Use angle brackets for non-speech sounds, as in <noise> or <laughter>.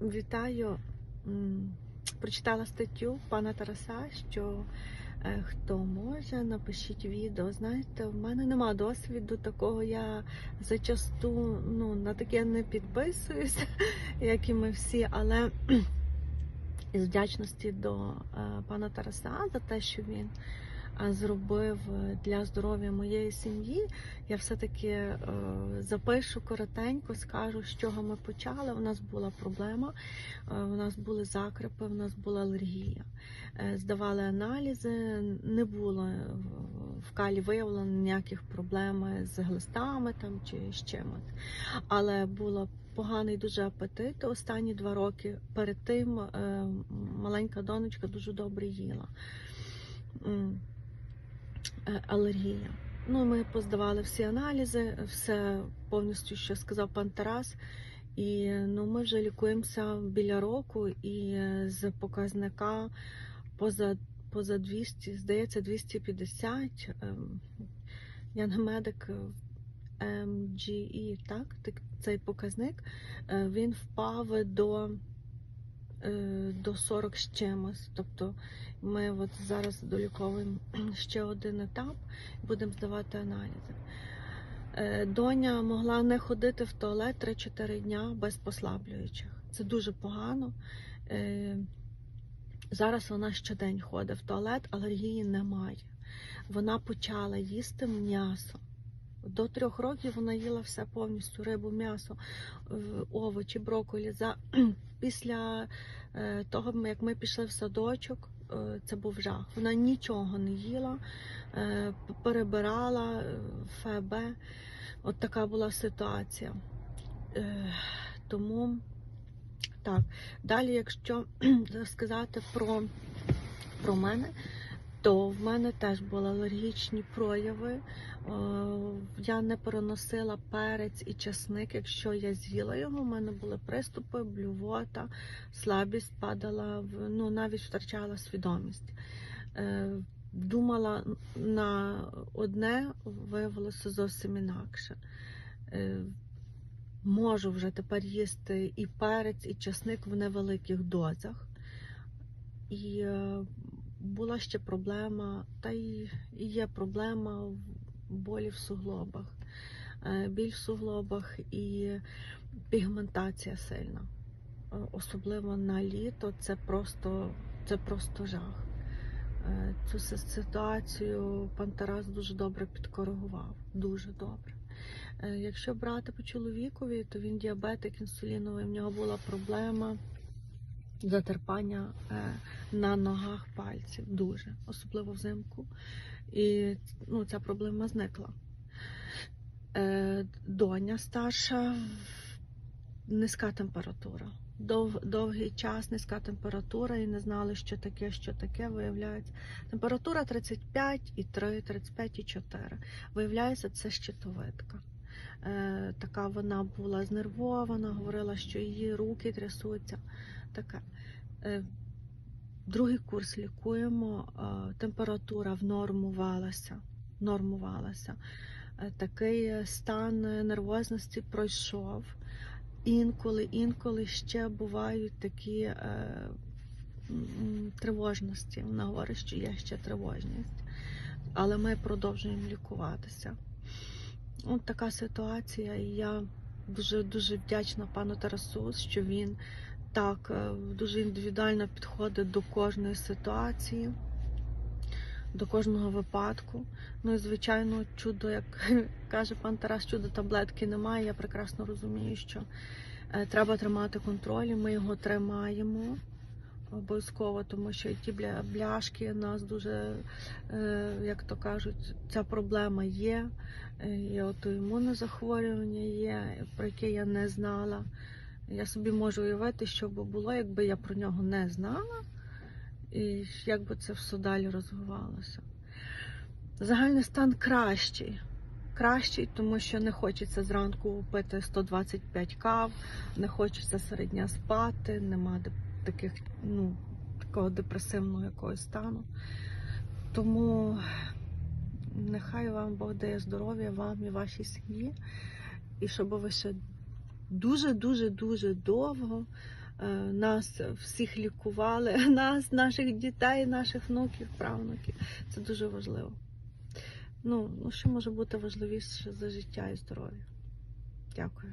Вітаю. Прочитала статтю пана Тараса, що е, хто може, напишіть відео. Знаєте, в мене нема досвіду такого. Я зачасту ну, на таке не підписуюся, <laughs> як і ми всі, але <clears throat> із вдячності до е, пана Тараса за те, що він зробив е, для здоров'я моєї сім'ї. Я все-таки е, запишу коротенько, скажу, з чого ми почали. У нас була проблема, е, у нас були закрепи, у нас була алергія. Здавали аналізи, не було в калі виявлено ніяких проблем з глистами там чи з чимось. Але було поганий дуже апетит останні два роки. Перед тим маленька донечка дуже добре їла. Е, Алергія. Ну, ми поздавали всі аналізи, все повністю, що сказав пан Тарас. І ну, ми вже лікуємося біля року, і е, з показника поза, поза 200, здається, 250. ем, Я не медик е, MGE, так? Цей показник е, він впав до, до 40 з чимось. Тобто ми от зараз доліковуємо <clears throat> ще один етап, будемо здавати аналізи. Е, Доня могла не ходити в туалет 3-4 дня без послаблюючих. Це дуже погано. Е, Зараз вона щодень ходить в туалет, алергії немає. Вона почала їсти м'ясо. До трьох років вона їла все повністю: рибу, м'ясо, е, овочі, брокколі. За... <clears throat> Після е, того, як ми пішли в садочок, е, це був жах. Вона нічого не їла, перебирала ФБ. От така була ситуація. Тому так. Далі, якщо <clears throat> сказати про, про мене, то в мене теж були алергічні прояви. Е, Я не переносила перець і часник. Якщо я з'їла його, в мене були приступи, блювота, слабість падала, ну навіть втрачала свідомість. Е, Думала на одне, виявилося зовсім інакше. Е, Можу вже тепер їсти і перець, і часник в невеликих дозах. І була ще проблема, та й є проблема болі в суглобах. Е, Біль в суглобах і пігментація сильна. Е, Особливо на літо це просто, це просто жах. Е, Цю ситуацію пан Тарас дуже добре підкоригував. Дуже добре. Якщо брати по чоловікові, то він діабетик інсуліновий, в нього була проблема затерпання е, на ногах пальців. Дуже, особливо взимку. І ну, ця проблема зникла. Е, Доня старша, низька температура. Дов, довгий час низька температура і не знали, що таке, що таке, виявляється. Температура 35,3, 35,4. Виявляється, це щитовидка. Е, така вона була знервована, говорила, що її руки трясуться. Таке. Е, другий курс лікуємо, е, температура внормувалася. Нормувалася. Е, такий стан нервозності пройшов. Інколи, інколи ще бувають такі е, тривожності. Вона говорить, що є ще тривожність. Але ми продовжуємо лікуватися. От така ситуація, і я дуже дуже вдячна пану Тарасу, що він так е, дуже індивідуально підходить до кожної ситуації, до кожного випадку. Ну і звичайно, чудо, як <laughs> каже пан Тарас, чудо таблетки немає. Я прекрасно розумію, що е, треба тримати контроль. Ми його тримаємо. Обов'язково, тому що ті бля- бляшки нас дуже, е, як то кажуть, ця проблема є. І от імунне захворювання є, про яке я не знала. Я собі можу уявити, що би було, якби я про нього не знала, і як би це все далі розвивалося. Загальний стан кращий. Кращий, тому що не хочеться зранку пити 125 кав, не хочеться серед дня спати, нема таких, ну, такого депресивного якогось стану. Тому нехай вам Бог дає здоров'я вам і вашій сім'ї, і щоб ви ще дуже-дуже дуже довго е, нас всіх лікували, <laughs> нас, наших дітей, наших внуків, правнуків. Це дуже важливо. Ну, ну що може бути важливіше за життя і здоров'я? Дякую.